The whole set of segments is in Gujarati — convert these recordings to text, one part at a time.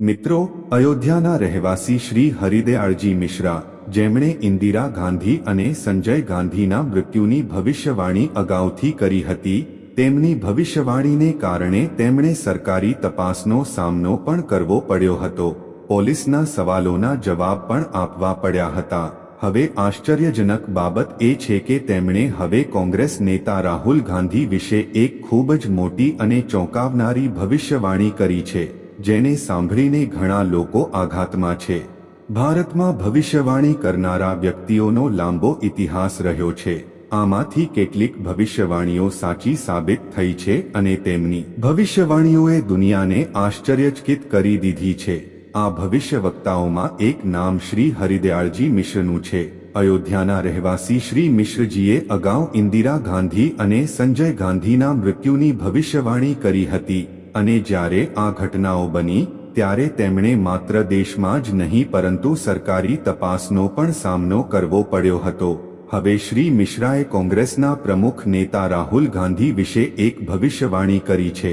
મિત્રો, અયોધ્યાના રહેવાસી શ્રી હરિદયાળજી મિશ્રા, જેમણે ઇન્દિરા ગાંધી અને સંજય ગાંધીના મૃત્યુની ભવિષ્યવાણી અગાઉથી કરી હતી, તેમની ભવિષ્યવાણીને કારણે તેમણે સરકારી તપાસનો સામનો પણ કરવો પડ્યો હતો. પોલીસના સવાલોના જવાબ પણ આપવા પડ્યા હતા. હવે આશ્ચર્યજનક બાબત એ છે કે તેમણે હવે કોંગ્રેસ નેતા રાહુલ ગાંધી વિશે એક ખૂબ જ મોટી અને ચોંકાવનારી ભવિષ્યવાણી કરી છે. જેને સાંભળીને ઘણા લોકો આઘાતમાં છે. ભારતમાં ભવિષ્યવાણી કરનારા વ્યક્તિઓનો લાંબો ઇતિહાસ રહ્યો છે. આમાંથી કેટલીક ભવિષ્યવાણીઓ સાચી સાબિત થઈ છે અને તેમની ભવિષ્યવાણીઓએ દુનિયાને આશ્ચર્યચકિત કરી દીધી છે. આ ભવિષ્યવક્તાઓમાં એક નામ શ્રી હરિદયાળજી મિશ્રનું છે. અયોધ્યાના રહેવાસી શ્રી મિશ્રજીએ અગાઉ ઇન્દિરા ગાંધી અને સંજય ગાંધીના મૃત્યુની ભવિષ્યવાણી કરી હતી. અને જ્યારે આ ઘટનાઓ બની, ત્યારે તેમણે માત્ર દેશમાં જ નહીં, પરંતુ સરકારી તપાસનો પણ સામનો કરવો પડ્યો હતો. હવે શ્રી મિશ્રાએ કોંગ્રેસના પ્રમુખ નેતા રાહુલ ગાંધી વિશે એક ભવિષ્યવાણી કરી છે.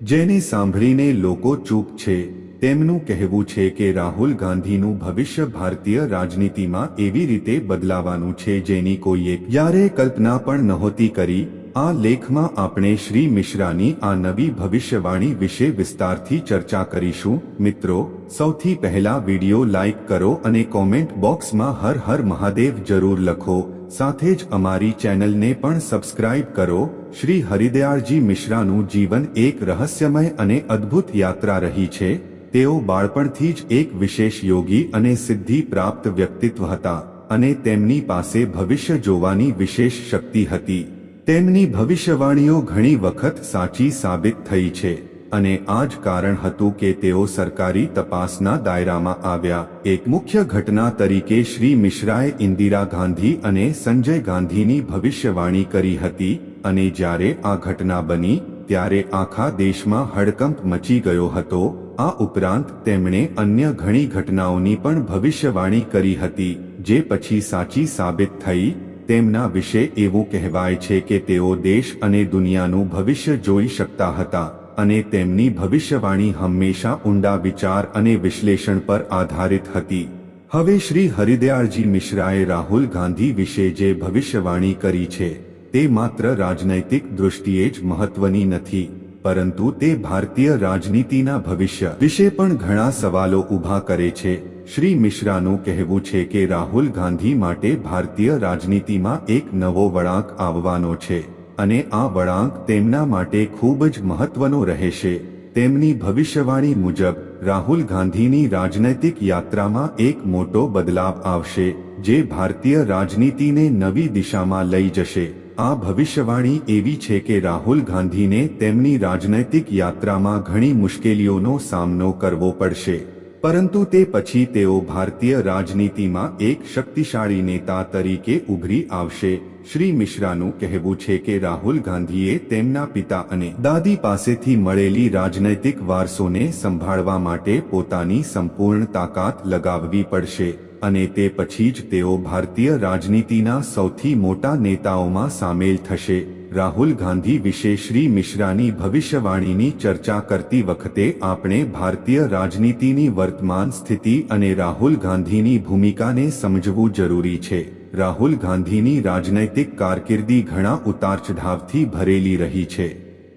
જેને સાંભળીને લોકો ચૂપ છે. તેમનું કહેવું છે કે રાહુલ ગાંધીનું ભવિષ્ય ભારતીય રાજનીતિમાં એવી રીતે બદલાવાનું છે જેની કોઈએ ક્યારેય કલ્પના પણ નહોતી કરી. આ લેખમાં આપણે શ્રી મિશ્રાની આ નવી ભવિષ્યવાણી વિશે વિસ્તારથી ચર્ચા કરીશું. મિત્રો, સૌથી પહેલા વિડિયો લાઇક કરો અને કોમેન્ટ બોક્સમાં હર હર મહાદેવ જરૂર લખો. સાથે જ અમારી ચેનલને પણ સબસ્ક્રાઇબ કરો. શ્રી હરિદયાળજી મિશ્રાનું જીવન એક રહસ્યમય અને અદ્ભુત યાત્રા રહી છે. તેઓ બાળપણથી જ એક વિશેષ યોગી અને સિદ્ધિ પ્રાપ્ત વ્યક્તિત્વ હતા અને તેમની પાસે ભવિષ્ય જોવાની વિશેષ શક્તિ હતી. તેમની ભવિષ્યવાણીઓ ઘણી વખત સાચી સાબિત થઈ છે અને આ જ કારણ હતું કે તેઓ સરકારી તપાસના દાયરામાં આવ્યા. એક મુખ્ય ઘટના તરીકે શ્રી મિશ્રાએ ઇન્દિરા ગાંધી અને સંજય ગાંધીની ભવિષ્યવાણી કરી હતી અને જ્યારે આ ઘટના બની, ત્યારે આખા દેશમાં હડકંપ મચી ગયો હતો. આ ઉપરાંત તેમણે અન્ય ઘણી ઘટનાઓની પણ ભવિષ્યવાણી કરી હતી, જે પછી સાચી સાબિત થઈ તેમના વિશે એવું કહેવાય છે કે તેઓ દેશ અને દુનિયાનું ભવિષ્ય જોઈ શકતા હતા અને તેમની ભવિષ્યવાણી હંમેશા ઊંડા વિચાર અને વિશ્લેષણ પર આધારિત હતી. હવે શ્રી હરિદયાળજી મિશ્રાએ રાહુલ ગાંધી વિશે જે ભવિષ્યવાણી કરી છે, તે માત્ર રાજનૈતિક દૃષ્ટિએ જ મહત્વની નથી, પરંતુ તે ભારતીય રાજનીતિના ભવિષ્ય વિશે પણ ઘણા સવાલો ઊભા કરે છે. શ્રી મિશ્રાનું કહેવું છે કે રાહુલ ગાંધી માટે ભારતીય રાજનીતિમાં એક નવો વળાંક આવવાનો છે અને આ વળાંક તેમના માટે ખૂબ જ મહત્વનો રહેશે. તેમની ભવિષ્યવાણી મુજબ, રાહુલ ગાંધીની રાજનૈતિક યાત્રામાં એક મોટો બદલાવ આવશે, જે ભારતીય રાજનીતિને નવી દિશામાં લઈ જશે. આ ભવિષ્યવાણી એવી છે કે રાહુલ ગાંધીને તેમની રાજનૈતિક યાત્રામાં ઘણી મુશ્કેલીઓનો સામનો કરવો પડશે. પરંતુ તે પછી તેઓ ભારતીય રાજનીતિમાં એક શક્તિશાળી નેતા તરીકે ઉભરી આવશે. શ્રી મિશ્રાનું કહેવું છે કે રાહુલ ગાંધીએ તેમના પિતા અને દાદી પાસેથી મળેલી રાજનૈતિક વારસોને સંભાળવા માટે પોતાની સંપૂર્ણ તાકાત લગાવવી પડશે અને તે પછી જ તેઓ ભારતીય રાજનીતિના સૌથી મોટા નેતાઓમાં સામેલ થશે. રાહુલ ગાંધી વિશે શ્રી મિશ્રાની ભવિષ્યવાણીની ચર્ચા કરતી વખતે આપણે ભારતીય રાજનીતિની વર્તમાન સ્થિતિ અને રાહુલ ગાંધીની ભૂમિકાને સમજવું જરૂરી છે. રાહુલ ગાંધીની રાજનૈતિક કારકિર્દી ઘણા ઉતારચઢાવથી ભરેલી રહી છે.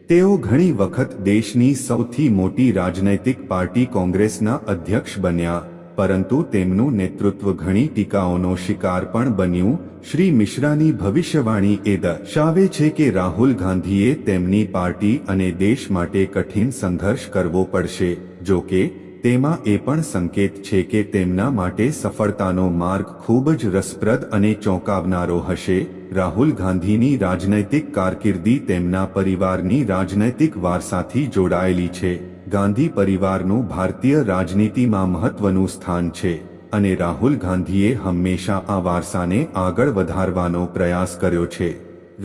તેઓ ઘણી વખત દેશની સૌથી મોટી રાજનૈતિક પાર્ટી કોંગ્રેસના અધ્યક્ષ બન્યા. પરંતુ તેમનું નેતૃત્વ ઘણી ટીકાઓનો શિકાર પણ બન્યું. શ્રી મિશ્રાની ભવિષ્યવાણી એ દર્શાવે છે કે રાહુલ ગાંધીએ તેમની પાર્ટી અને દેશ માટે કઠિન સંઘર્ષ કરવો પડશે, જો કે, તેમાં એ પણ સંકેત છે કે તેમના માટે સફળતાનો માર્ગ ખૂબ જ રસપ્રદ અને ચોંકાવનારો હશે. રાહુલ ગાંધીની રાજનૈતિક કારકિર્દી તેમના પરિવારની રાજનૈતિક વારસાથી જોડાયેલી છે. ગાંધી પરિવારનું ભારતીય રાજનીતિમાં મહત્વનું સ્થાન છે અને રાહુલ ગાંધીએ હંમેશા આ વારસાને આગળ વધારવાનો પ્રયાસ કર્યો છે.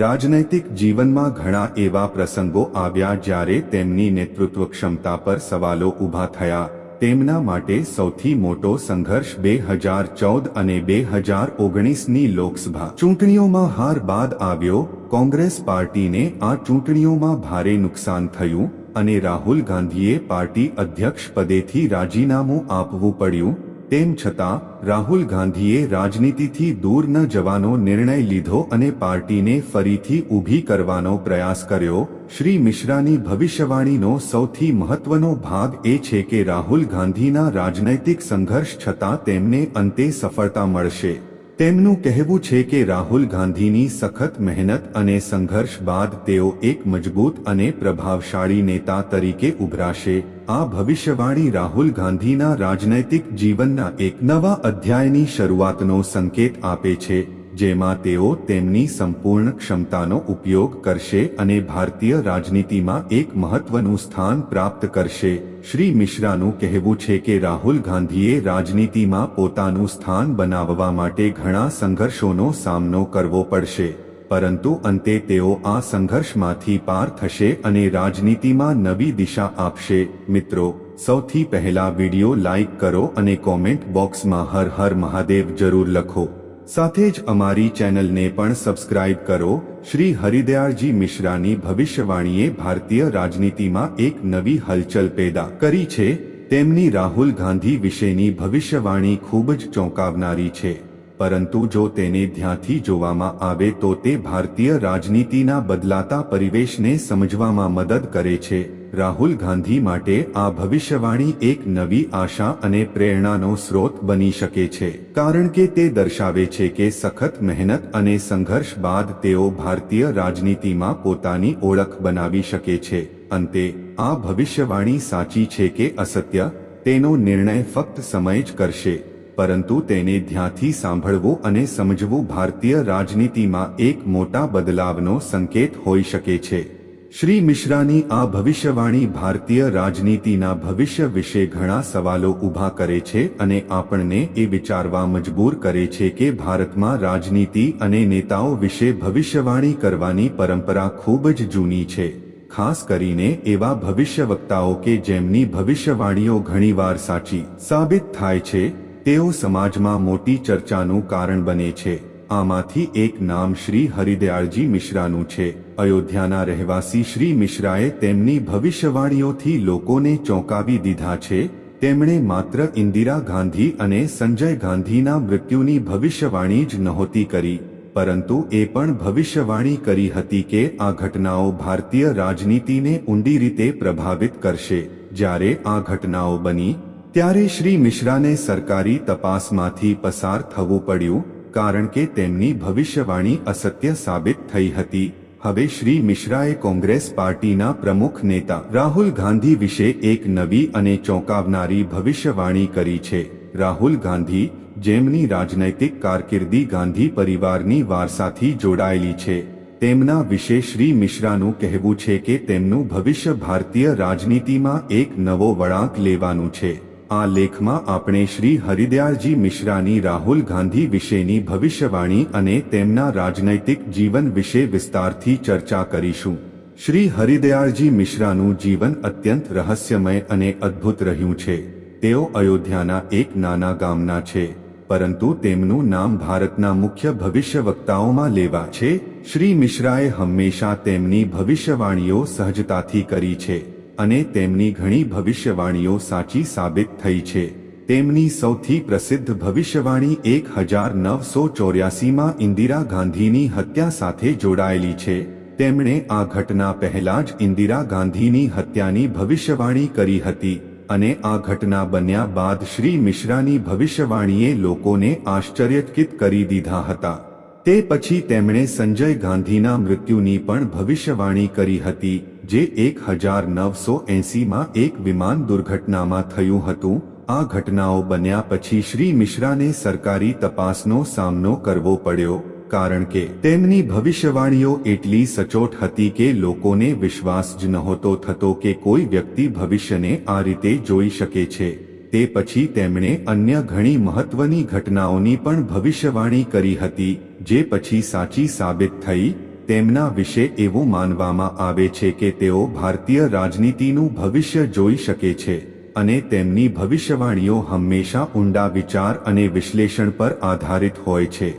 રાજનૈતિક જીવનમાં ઘણા એવા પ્રસંગો આવ્યા જ્યારે તેમની નેતૃત્વ ક્ષમતા પર સવાલો ઊભા થયા. તેમના માટે સૌથી મોટો સંઘર્ષ બે હજાર ચૌદ અને બે હજાર ઓગણીસની લોકસભા ચૂંટણીઓમાં હાર બાદ આવ્યો. કોંગ્રેસ પાર્ટીને આ ચૂંટણીઓમાં ભારે નુકસાન થયું. અને રાહુલ ગાંધીએ પાર્ટી અધ્યક્ષ પદેથી રાજીનામું આપવું પડ્યું, તેમ છતાં, રાહુલ ગાંધીએ રાજનીતિથી દૂર ન જવાનો નિર્ણય લીધો અને પાર્ટીને ફરીથી ઊભી કરવાનો પ્રયાસ કર્યો. શ્રી મિશ્રાની ભવિષ્યવાણીનો સૌથી મહત્વનો ભાગ એ છે કે રાહુલ ગાંધીના રાજનૈતિક સંઘર્ષ છતાં તેમને અંતે સફળતા મળશે. તેમનું કહેવું છે કે રાહુલ ગાંધીની સખત મહેનત અને સંઘર્ષ બાદ તેઓ એક મજબૂત અને પ્રભાવશાળી નેતા તરીકે ઉભરાશે. આ ભવિષ્યવાણી રાહુલ ગાંધીના રાજનૈતિક જીવનના એક નવા અધ્યાયની શરૂઆતનો સંકેત આપે છે. જેમાં તેઓ તેમની સંપૂર્ણ ક્ષમતાનો ઉપયોગ કરશે અને ભારતીય રાજનીતિમાં એક મહત્વનું સ્થાન પ્રાપ્ત કરશે. શ્રી મિશ્રાનું કહેવું છે કે રાહુલ ગાંધીએ રાજનીતિમાં પોતાનું સ્થાન બનાવવા માટે ઘણા સંઘર્ષોનો સામનો કરવો પડશે. પરંતુ અંતે તેઓ આ સંઘર્ષમાંથી પાર થશે અને રાજનીતિમાં નવી દિશા આપશે. મિત્રો, સૌથી પહેલા વિડિયો લાઈક કરો અને કોમેન્ટ બોક્સમાં હર હર મહાદેવ જરૂર લખો. સાથે જ અમારી ચેનલને પણ સબસ્ક્રાઇબ કરો. શ્રી હરિદયાળજી મિશ્રાની ભવિષ્યવાણીએ ભારતીય રાજનીતિમાં એક નવી હલચલ પેદા કરી છે. તેમની રાહુલ ગાંધી વિશેની ભવિષ્યવાણી ખૂબ જ ચોંકાવનારી છે. પરંતુ જો તેને ધ્યાનથી જોવામાં આવે તો તે ભારતીય રાજનીતિના બદલાતા પરિવેશને સમજવામાં મદદ કરે છે. રાહુલ ગાંધી માટે આ ભવિષ્યવાણી એક નવી આશા અને પ્રેરણાનો સ્રોત બની શકે છે. કારણ કે તે દર્શાવે છે કે સખત મહેનત અને સંઘર્ષ બાદ તેઓ ભારતીય રાજનીતિમાં પોતાની ઓળખ બનાવી શકે છે. અંતે, આ ભવિષ્યવાણી સાચી છે કે અસત્ય? તેનો નિર્ણય ફક્ત સમય જ કરશે. પરંતુ તેને ધ્યાનથી સાંભળવું અને સમજવું ભારતીય રાજનીતિમાં એક મોટા બદલાવનો સંકેત હોઈ શકે છે. શ્રી મિશ્રાની આ ભવિષ્યવાણી ભારતીય રાજનીતિના ભવિષ્ય વિશે ઘણા સવાલો ઊભા કરે છે અને આપણને એ વિચારવા મજબૂર કરે છે કે ભારતમાં રાજનીતિ અને નેતાઓ વિશે ભવિષ્યવાણી કરવાની પરંપરા ખૂબ જ જૂની છે. ખાસ કરીને એવા ભવિષ્યવક્તાઓ કે જેમની ભવિષ્યવાણીઓ ઘણીવાર સાચી સાબિત થાય છે, તેઓ સમાજમાં મોટી ચર્ચાનું કારણ બને છે. આમાંથી એક નામ શ્રી હરિદયાળજી મિશ્રાનું છે. અયોધ્યાના રહેવાસી શ્રી મિશ્રાએ તેમની ભવિષ્યવાણીઓથી લોકોને ચોંકાવી દીધા છે. તેમણે માત્ર ઇન્દિરા ગાંધી અને સંજય ગાંધીના મૃત્યુની ભવિષ્યવાણી જ નહોતી કરી, પરંતુ એ પણ ભવિષ્યવાણી કરી હતી કે આ ઘટનાઓ ભારતીય રાજનીતિને ઊંડી રીતે પ્રભાવિત કરશે. જ્યારે આ ઘટનાઓ બની, ત્યારે શ્રી મિશ્રાને સરકારી તપાસમાંથી પસાર થવું પડ્યું. કારણ કે તેમની ભવિષ્યવાણી અસત્ય સાબિત થઈ હતી. હવે શ્રી મિશ્રાએ કોંગ્રેસ પાર્ટીના પ્રમુખ નેતા રાહુલ ગાંધી વિશે એક નવી અને ચોંકાવનારી ભવિષ્યવાણી કરી છે. રાહુલ ગાંધી, જેમની રાજનૈતિક કારકિર્દી ગાંધી પરિવારની વારસાથી જોડાયેલી છે, તેમના વિશે શ્રી મિશ્રાનું કહેવું છે કે તેમનું ભવિષ્ય ભારતીય રાજનીતિમાં એક નવો વળાંક લેવાનું છે. આ લેખમાં આપણે શ્રી હરિદયાળજી મિશ્રાની રાહુલ ગાંધી વિશેની ભવિષ્યવાણી અને તેમના રાજનૈતિક જીવન વિશે વિસ્તારથી ચર્ચા કરીશું. શ્રી હરિદયાળજી મિશ્રાનું જીવન અત્યંત રહસ્યમય અને અદ્ભુત રહ્યું છે. તેઓ અયોધ્યાના એક નાના ગામના છે, પરંતુ તેમનું નામ ભારતના મુખ્ય ભવિષ્યવક્તાઓમાં લેવા છે. શ્રી મિશ્રાએ હંમેશા તેમની ભવિષ્યવાણીઓ સહજતાથી કરી છે. અને તેમની ઘણી ભવિષ્યવાણીઓ સાચી સાબિત થઈ છે. તેમની સૌથી પ્રસિદ્ધ ભવિષ્યવાણી એક હજાર નવસો ચોર્યાસીમાં ઇન્દિરા ગાંધીની હત્યા સાથે જોડાયેલી છે. તેમણે આ ઘટના પહેલા જ ઇન્દિરા ગાંધીની હત્યાની ભવિષ્યવાણી કરી હતી અને આ ઘટના બન્યા બાદ શ્રી મિશ્રાની ભવિષ્યવાણીએ લોકોને આશ્ચર્યચકિત કરી દીધા હતા. તે પછી તેમણે સંજય ગાંધીના મૃત્યુની પણ ભવિષ્યવાણી કરી હતી. જે એક હજાર નવસો એંસીમાં એક વિમાન દુર્ઘટનામાં થયું હતું, આ ઘટનાઓ બન્યા પછી શ્રી મિશ્રાને સરકારી તપાસનો સામનો કરવો પડ્યો, કારણ કે તેમની ભવિષ્યવાણીઓ એટલી સચોટ હતી કે લોકોને વિશ્વાસ જ નહોતો થતો કે કોઈ વ્યક્તિ ભવિષ્યને આ રીતે જોઈ શકે છે. તે પછી તેમણે અન્ય ઘણી મહત્વની ઘટનાઓની પણ ભવિષ્યવાણી કરી હતી, જે પછી સાચી સાબિત થઈ તેમના વિશે એવું માનવામાં આવે છે કે તેઓ ભારતીય રાજનીતિનું ભવિષ્ય જોઈ શકે છે અને તેમની ભવિષ્યવાણીઓ હંમેશા ઊંડા વિચાર અને વિશ્લેષણ પર આધારિત હોય છે.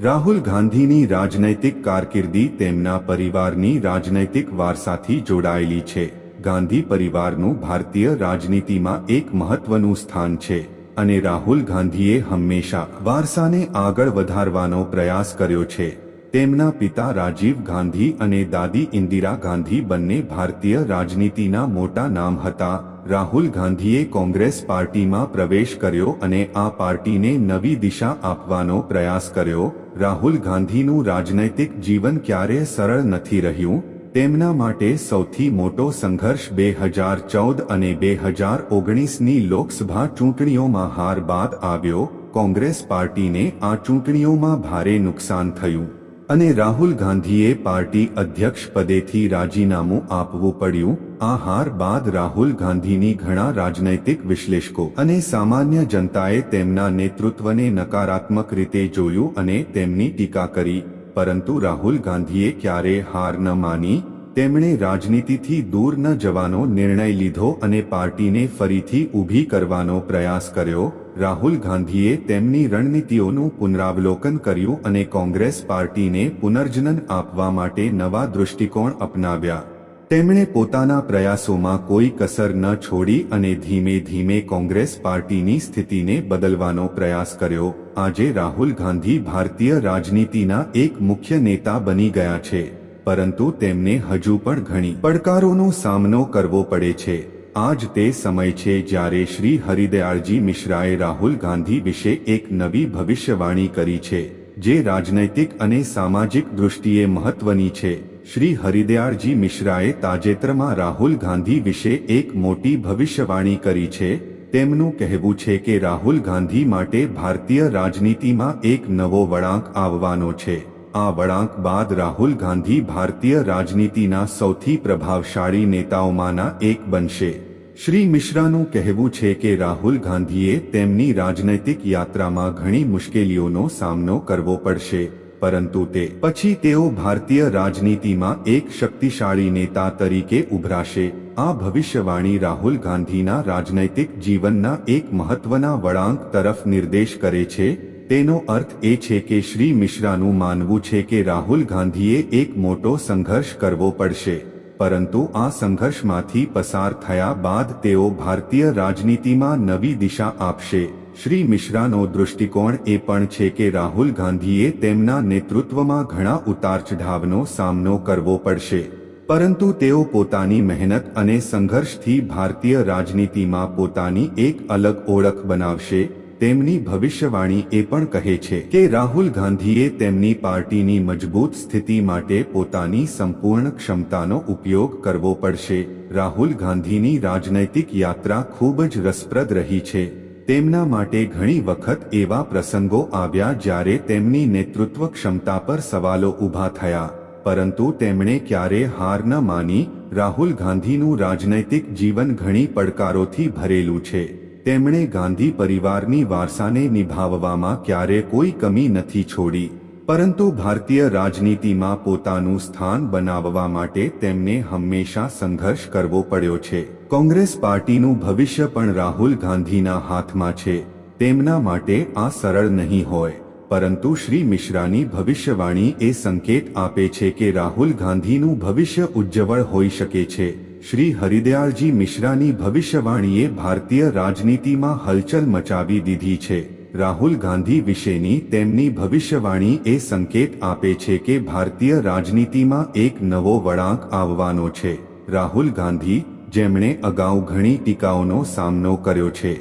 રાહુલ ગાંધીની રાજનૈતિક કારકિર્દી તેમના પરિવારની રાજનૈતિક વારસાથી જોડાયેલી છે. ગાંધી પરિવારનું ભારતીય રાજનીતિમાં એક મહત્વનું સ્થાન છે અને રાહુલ ગાંધીએ હંમેશા વારસાને આગળ વધારવાનો પ્રયાસ કર્યો છે. તેમના પિતા રાજીવ ગાંધી અને દાદી ઇન્દિરા ગાંધી બંને ભારતીય રાજનીતિના મોટા નામ હતા. રાહુલ ગાંધીએ કોંગ્રેસ પાર્ટીમાં પ્રવેશ કર્યો અને આ પાર્ટીને નવી દિશા આપવાનો પ્રયાસ કર્યો. રાહુલ ગાંધીનું રાજનૈતિક જીવન ક્યારેય સરળ નથી રહ્યું? તેમના માટે સૌથી મોટો સંઘર્ષ બે હજાર ચૌદ અને બે હજાર ઓગણીસની લોકસભા ચૂંટણીઓમાં હાર બાદ આવ્યો. કોંગ્રેસ પાર્ટીને આ ચૂંટણીઓમાં ભારે નુકસાન થયું. અને રાહુલ ગાંધીએ પાર્ટી અધ્યક્ષ પદેથી રાજીનામું આપવું પડ્યું. આ હાર બાદ રાહુલ ગાંધીની ઘણા રાજનૈતિક વિશ્લેષકો અને સામાન્ય જનતાએ તેમના નેતૃત્વને નકારાત્મક રીતે જોયું અને તેમની ટીકા કરી. પરંતુ રાહુલ ગાંધીએ ક્યારે હાર ન માની? તેમણે રાજનીતિથી દૂર ન જવાનો નિર્ણય લીધો અને પાર્ટીને ફરીથી ઊભી કરવાનો પ્રયાસ કર્યો. રાહુલ ગાંધીએ તેમની રણનીતિઓનું પુનરાવલોકન કર્યું અને કોંગ્રેસ પાર્ટીને પુનર્જનન આપવા માટે નવા દૃષ્ટિકોણ અપનાવ્યા. તેમણે પોતાના પ્રયાસોમાં કોઈ કસર ન છોડી અને ધીમે ધીમે કોંગ્રેસ પાર્ટીની સ્થિતિને બદલવાનો પ્રયાસ કર્યો. આજે રાહુલ ગાંધી ભારતીય રાજનીતિના એક મુખ્ય નેતા બની ગયા છે, પરંતુ તેમને હજુ પણ ઘણી પડકારોનો સામનો કરવો પડે છે. આજ તે સમય છે જ્યારે શ્રી હરિદયાળજી મિશ્રાએ રાહુલ ગાંધી વિશે એક નવી ભવિષ્યવાણી કરી છે, જે રાજનૈતિક અને સામાજિક દૃષ્ટિએ મહત્વની છે. શ્રી હરિદયાળજી મિશ્રાએ તાજેતરમાં રાહુલ ગાંધી વિશે એક મોટી ભવિષ્યવાણી કરી છે. તેમનું કહેવું છે કે રાહુલ ગાંધી માટે ભારતીય રાજનીતિમાં એક નવો વળાંક આવવાનો છે. આ વળાંક બાદ રાહુલ ગાંધી ભારતીય રાજનીતિના સૌથી પ્રભાવશાળી નેતાઓમાંના એક બનશે. શ્રી મિશ્રાનું કહેવું છે કે રાહુલ ગાંધીએ તેમની રાજનૈતિક યાત્રામાં ઘણી મુશ્કેલીઓનો સામનો કરવો પડશે, પરંતુ તે પછી તેઓ ભારતીય રાજનીતિમાં એક શક્તિશાળી નેતા તરીકે ઉભરાશે. આ ભવિષ્યવાણી રાહુલ ગાંધીના રાજનૈતિક જીવનના એક મહત્વના વળાંક તરફ નિર્દેશ કરે છે. તેનો અર્થ એ છે કે શ્રી મિશ્રાનું માનવું છે કે રાહુલ ગાંધીએ એક મોટો સંઘર્ષ કરવો પડશે. પરંતુ આ સંઘર્ષમાંથી પસાર થયા બાદ તેઓ ભારતીય રાજનીતિમાં નવી દિશા આપશે. શ્રી મિશ્રાનો દૃષ્ટિકોણ એ પણ છે કે રાહુલ ગાંધીએ તેમના નેતૃત્વમાં ઘણા ઉતાર ચઢાવનો સામનો કરવો પડશે. પરંતુ તેઓ પોતાની મહેનત અને સંઘર્ષથી ભારતીય રાજનીતિમાં પોતાની એક અલગ ઓળખ બનાવશે. તેમની ભવિષ્યવાણી એ પણ કહે છે કે રાહુલ ગાંધીએ તેમની પાર્ટીની મજબૂત સ્થિતિ માટે પોતાની સંપૂર્ણ ક્ષમતાનો ઉપયોગ કરવો પડશે. રાહુલ ગાંધીની રાજનૈતિક યાત્રા ખૂબ જ રસપ્રદ રહી છે. તેમના માટે ઘણી વખત એવા પ્રસંગો આવ્યા જ્યારે તેમની નેતૃત્વ ક્ષમતા પર સવાલો ઊભા થયા. પરંતુ તેમણે ક્યારે હાર ન માની. રાહુલ ગાંધીનું રાજનૈતિક જીવન ઘણી પડકારોથી ભરેલું છે. તેમણે ગાંધી પરિવારની વારસાને નિભાવવામાં ક્યારે કોઈ કમી નથી છોડી, પરંતુ ભારતીય રાજનીતિમાં પોતાનું સ્થાન બનાવવા માટે તેમને હંમેશા સંઘર્ષ કરવો પડ્યો છે. કોંગ્રેસ પાર્ટીનું ભવિષ્ય પણ રાહુલ ગાંધીના હાથમાં છે. તેમના માટે આ સરળ નહીં હોય, પરંતુ શ્રી મિશ્રાની ભવિષ્યવાણી એ સંકેત આપે છે કે રાહુલ ગાંધીનું ભવિષ્ય ઉજ્જવળ હોઈ શકે છે. શ્રી હરિદયાળજી મિશ્રાની ભવિષ્યવાણીએ ભારતીય રાજનીતિમાં હલચલ મચાવી દીધી છે. રાહુલ ગાંધી વિશેની તેમની ભવિષ્યવાણી એ સંકેત આપે છે કે ભારતીય રાજનીતિમાં એક નવો વળાંક આવવાનો છે. રાહુલ ગાંધી, જેમણે અગાઉ ઘણી ટીકાઓનો સામનો કર્યો છે.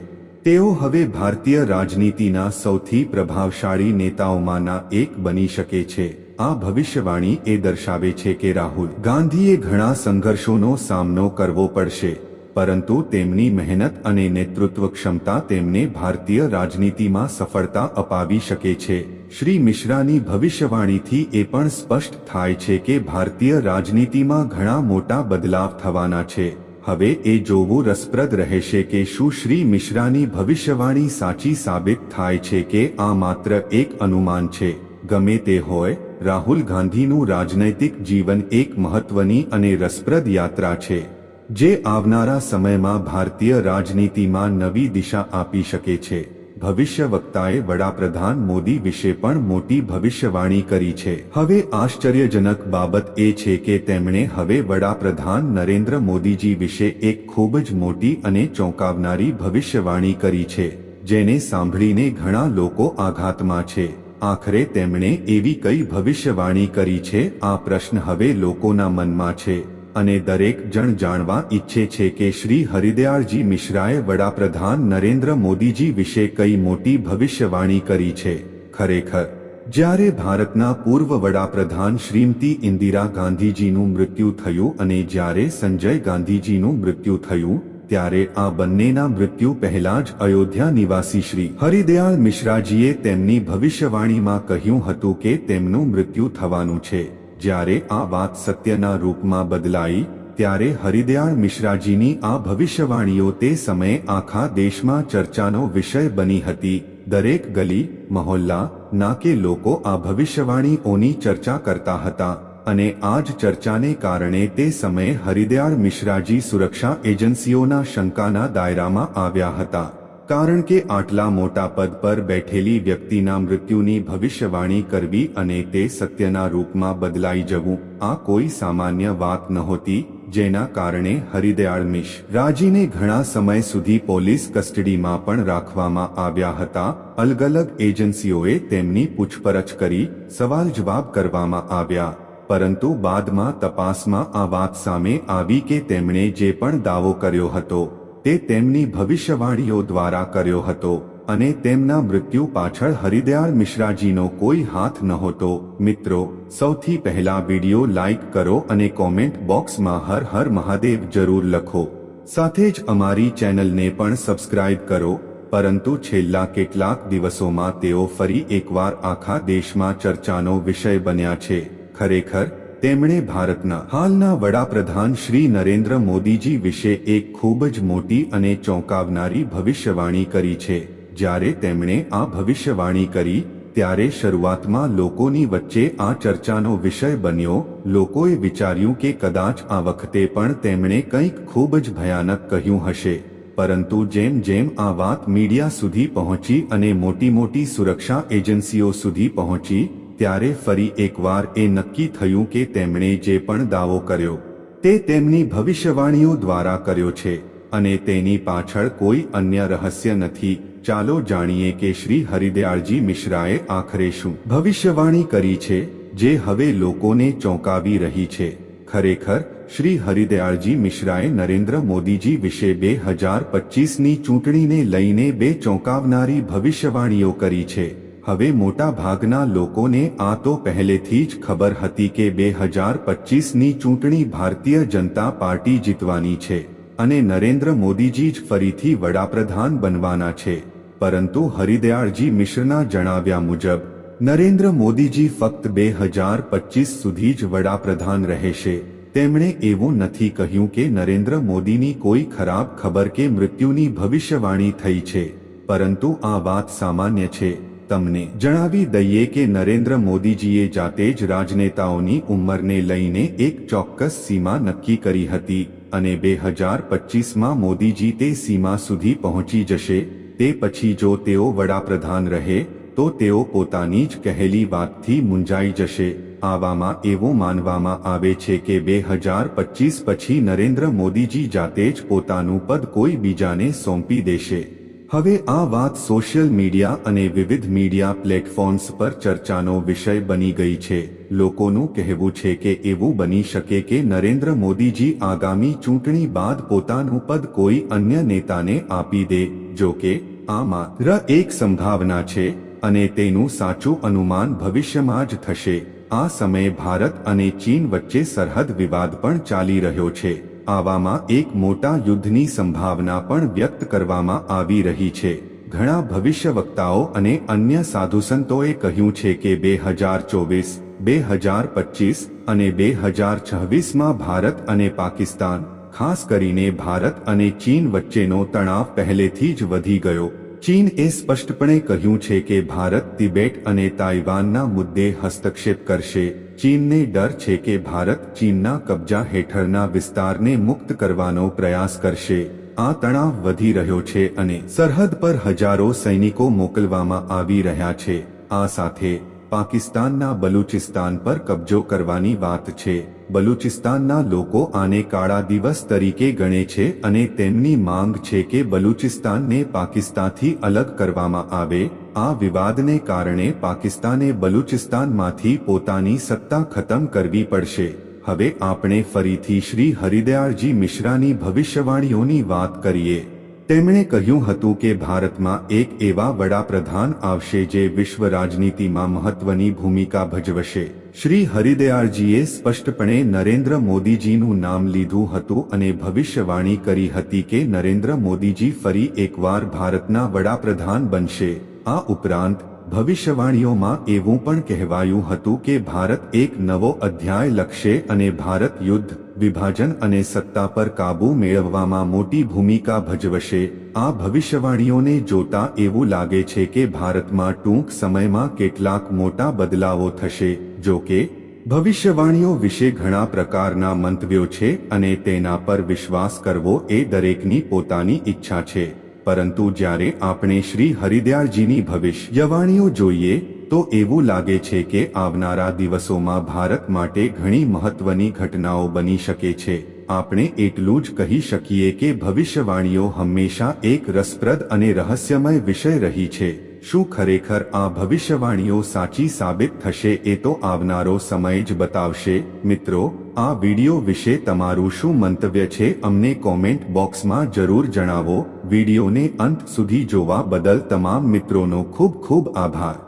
તેઓ હવે ભારતીય રાજનીતિના સૌથી પ્રભાવશાળી નેતાઓમાંના એક બની શકે છે. આ ભવિષ્યવાણી એ દર્શાવે છે કે રાહુલ ગાંધીએ ઘણા સંઘર્ષોનો સામનો કરવો પડશે, પરંતુ તેમની મહેનત અને નેતૃત્વ ક્ષમતા તેમને ભારતીય રાજનીતિમાં સફળતા અપાવી શકે છે. શ્રી મિશ્રાની ભવિષ્યવાણીથી એ પણ સ્પષ્ટ થાય છે કે ભારતીય રાજનીતિમાં ઘણા મોટા બદલાવ થવાના છે. હવે એ જોવું રસપ્રદ રહેશે કે શું શ્રી મિશ્રાની ભવિષ્યવાણી સાચી સાબિત થાય છે કે આ માત્ર એક અનુમાન છે, ગમે તે હોય રાહુલ ગાંધીનું રાજનૈતિક જીવન એક મહત્વની અને રસપ્રદ યાત્રા છે, જે આવનારા સમયમાં ભારતીય રાજનીતિમાં નવી દિશા આપી શકે છે. ભવિષ્ય વક્તાએ વડાપ્રધાન મોદી વિશે પણ મોટી ભવિષ્યવાણી કરી છે. હવે આશ્ચર્યજનક બાબત એ છે કે તેમણે હવે વડાપ્રધાન નરેન્દ્ર મોદીજી વિશે એક ખૂબ જ મોટી અને ચોંકાવનારી ભવિષ્યવાણી કરી છે, જેને સાંભળીને ઘણા લોકો આઘાતમાં છે. આખરે તેમણે એવી કઈ ભવિષ્યવાણી કરી છે? આ પ્રશ્ન હવે લોકોના મનમાં છે અને દરેક જણ જાણવા ઈચ્છે છે કે શ્રી હરિદયાળજી મિશ્રાએ વડાપ્રધાન નરેન્દ્ર મોદીજી વિશે કઈ મોટી ભવિષ્યવાણી કરી છે? ખરેખર, જ્યારે ભારતના પૂર્વ વડાપ્રધાન શ્રીમતી ઇન્દિરા ગાંધીજીનું મૃત્યુ થયું અને જ્યારે સંજય ગાંધીજીનું મૃત્યુ થયું ત્યારે આ બંનેના મૃત્યુ પહેલા જ અયોધ્યા નિવાસી શ્રી હરિદયાળ મિશ્રાજીએ તેમની ભવિષ્યવાણીમાં કહ્યું હતું કે તેમનું મૃત્યુ થવાનું છે. જ્યારે આ વાત સત્યના રૂપમાં બદલાઈ, ત્યારે હરિદયાળ મિશ્રાજીની આ ભવિષ્યવાણીઓ તે સમયે આખા દેશમાં ચર્ચાનો વિષય બની હતી. દરેક ગલી, મહોલ્લા, ના કે લોકો આ ભવિષ્યવાણીઓની ચર્ચા કરતા હતા. અને આ જ ચર્ચાને કારણે તે સમયે હરિદયાળ મિશ્રાજી સુરક્ષા એજન્સીઓના શંકાના દાયરામાં આવ્યા હતા. કારણ કે આટલા મોટા પદ પર બેઠેલી વ્યક્તિના મૃત્યુની ભવિષ્યવાણી કરવી અને તે સત્યના રૂપમાં બદલાઈ જવું, આ કોઈ સામાન્ય વાત નહોતી, જેના કારણે હરિદયાળ મિશ રાજીને ઘણા સમય સુધી પોલીસ કસ્ટડીમાં પણ રાખવામાં આવ્યા હતા. અલગ અલગ એજન્સીઓએ તેમની પૂછપરછ કરી, સવાલ જવાબ કરવામાં આવ્યા. પરંતુ બાદમાં તપાસમાં આ વાત સામે આવી કે તેમણે જે પણ દાવો કર્યો હતો, તે તેમની ભવિષ્યવાણીઓ દ્વારા કર્યો હતો અને તેમના મૃત્યુ પાછળ હરિદયાળ મિશ્રાજીનો કોઈ હાથ નહોતો. મિત્રો, સૌથી પહેલા વિડિયો લાઈક કરો અને કોમેન્ટ બોક્સમાં હર હર મહાદેવ જરૂર લખો. સાથે જ અમારી ચેનલને પણ સબસ્ક્રાઇબ કરો, પરંતુ છેલ્લા કેટલાક દિવસોમાં તેઓ ફરી એકવાર આખા દેશમાં ચર્ચાનો વિષય બન્યા છે. ખરેખર, તેમણે ભારતના હાલના વડાપ્રધાન શ્રી નરેન્દ્ર મોદીજી વિશે એક ખૂબ જ મોટી અને ચોંકાવનારી ભવિષ્યવાણી કરી છે. જ્યારે તેમણે આ ભવિષ્યવાણી કરી, ત્યારે શરૂઆતમાં લોકોની વચ્ચે આ ચર્ચાનો વિષય બન્યો. લોકોએ વિચાર્યું કે કદાચ આ વખતે પણ તેમણે કંઈક ખૂબ જ ભયાનક કહ્યું હશે. પરંતુ જેમ જેમ આ વાત મીડિયા સુધી પહોંચી અને મોટી મોટી સુરક્ષા એજન્સીઓ સુધી પહોંચી ત્યારે ફરી એકવાર એ નક્કી થયું કે તેમણે જે પણ દાવો કર્યો, તે તેમની ભવિષ્યવાણીઓ દ્વારા કર્યો છે, અને તેની પાછળ કોઈ અન્ય રહસ્ય નથી. ચાલો જાણીએ કે શ્રી હરિદયાળજી મિશ્રાએ આખરે શું ભવિષ્યવાણી કરી છે, જે હવે લોકોને ચોંકાવી રહી છે. ખરેખર, શ્રી હરિદયાળજી મિશ્રાએ નરેન્દ્ર મોદીજી વિશે બે હજાર પચીસની ચૂંટણીને લઈને બે ચોંકાવનારી ભવિષ્યવાણીઓ કરી છે. હવે મોટા ભાગના લોકોને આ તો પહેલેથી જ ખબર હતી કે બે હજાર પચીસની ચૂંટણી ભારતીય જનતા પાર્ટી જીતવાની છે અને નરેન્દ્ર મોદીજી જ ફરીથી વડાપ્રધાન બનવાના છે. પરંતુ હરિદયાળજી મિશ્રના જણાવ્યા મુજબ, નરેન્દ્ર મોદીજી ફક્ત બે હજાર પચીસ સુધી જ વડાપ્રધાન રહેશે. તેમણે એવું નથી કહ્યું કે નરેન્દ્ર મોદીની કોઈ ખરાબ ખબર કે મૃત્યુની ભવિષ્યવાણી થઈ છે. પરંતુ આ વાત સામાન્ય છે. તમને જણાવી દઈએ કે નરેન્દ્ર મોદીજીએ જાતે જ રાજનેતાઓની ઉંમરને લઈને એક ચોક્કસ સીમા નક્કી કરી હતી અને બે હજાર પચીસમાં મોદીજી તે સીમા સુધી પહોંચી જશે, તે પછી જો તેઓ વડાપ્રધાન રહે, તો તેઓ પોતાની જ કહેલી વાતથી મુંજાઈ જશે. આવામાં એવું માનવામાં આવે છે કે બે હજાર પચીસ પછી નરેન્દ્ર મોદીજી જાતે જ પોતાનું પદ કોઈ બીજાને સોંપી દેશે. હવે આ વાત સોશિયલ મીડિયા અને વિવિધ મીડિયા પ્લેટફોર્મ્સ પર ચર્ચાનો વિષય બની ગઈ છે. લોકોનું કહેવું છે કે એવું બની શકે કે નરેન્દ્ર મોદીજી આગામી ચૂંટણી બાદ પોતાનું પદ કોઈ અન્ય નેતાને આપી દે, જો કે આ માત્ર એક સંભાવના છે અને તેનું સાચું અનુમાન ભવિષ્યમાં જ થશે. આ સમયે ભારત અને ચીન વચ્ચે સરહદ વિવાદ પણ ચાલી રહ્યો છે. આવામાં એક મોટા યુદ્ધની સંભાવના પણ વ્યક્ત કરવામાં આવી રહી છે. ઘણા ભવિષ્યવક્તાઓ અને અન્ય સાધુસંતોએ કહ્યું છે કે બે હજાર ચોવીસ, બે હજાર પચીસ અને બે હજાર છવ્વીસમાં ભારત અને પાકિસ્તાન, ખાસ કરીને ભારત અને ચીન વચ્ચેનો તણાવ પહેલેથી જ વધી ગયો. ચીન એ સ્પષ્ટપણે કહ્યું છે કે ભારત તિબેટ અને તાઇવાનના મુદ્દે હસ્તક્ષેપ કરશે. ચીનને ડર છે કે ભારત ચીનના કબજા હેઠળના વિસ્તારને મુક્ત કરવાનો પ્રયાસ કરશે. આ તણાવ વધી રહ્યો છે અને સરહદ પર હજારો સૈનિકો મોકલવામાં આવી રહ્યા છે. આ સાથે પાકિસ્તાનના બલુચિસ્તાન પર કબજો કરવાની વાત છે. બલુચિસ્તાનના લોકો આને કાળા દિવસ તરીકે ગણે છે અને તેમની માંગ છે કે બલુચિસ્તાનને પાકિસ્તાનથી અલગ કરવામાં આવે. આ વિવાદને કારણે પાકિસ્તાને બલુચિસ્તાનમાંથી પોતાની સત્તા ખતમ કરવી પડશે. હવે આપણે ફરીથી શ્રી હરિદયાળજી મિશ્રાની ભવિષ્યવાણીઓની વાત કરીએ. તેમણે કહ્યું હતું કે ભારતમાં એક એવા વડાપ્રધાન આવશે જે વિશ્વ રાજનીતિમાં મહત્વની ભૂમિકા ભજવશે. શ્રી હરિદયાળજીએ સ્પષ્ટપણે નરેન્દ્ર મોદીજીનું નામ લીધું હતું અને ભવિષ્યવાણી કરી હતી કે નરેન્દ્ર મોદીજી ફરી એકવાર ભારતના વડાપ્રધાન બનશે. આ ઉપરાંત ભવિષ્યવાણીઓમાં એવું પણ કહેવાયું હતું કે ભારત એક નવો અધ્યાય લખશે અને ભારત યુદ્ધ, વિભાજન અને સત્તા પર કાબૂ મેળવવામાં મોટી ભૂમિકા ભજવશે. આ ભવિષ્યવાણીઓને જોતા એવું લાગે છે કે ભારતમાં ટૂંક સમયમાં કેટલાક મોટા બદલાવો થશે. જો કે, ભવિષ્યવાણીઓ વિશે ઘણા પ્રકારના મંતવ્યો છે અને તેના પર વિશ્વાસ કરવો એ દરેકની પોતાની ઈચ્છા છે. પરંતુ જ્યારે આપણે શ્રી હરિદયાળજીની ભવિષ્યવાણીઓ જોઈએ, તો એવું લાગે છે કે આવનારા દિવસોમાં ભારત માટે ઘણી મહત્વની ઘટનાઓ બની શકે છે. આપણે એટલું જ કહી શકીએ કે ભવિષ્યવાણીઓ હંમેશા એક રસપ્રદ અને રહસ્યમય વિષય રહી છે. શું ખરેખર આ ભવિષ્યવાણીઓ સાચી સાબિત થશે એ તો આવનારો સમય જ બતાવશે. મિત્રો, આ વિડિયો વિશે તમારું શું મંતવ્ય છે અમને કોમેન્ટ બોક્સમાં જરૂર જણાવો. વિડિયોને અંત સુધી જોવા બદલ તમામ મિત્રોનો ખૂબ ખૂબ આભાર.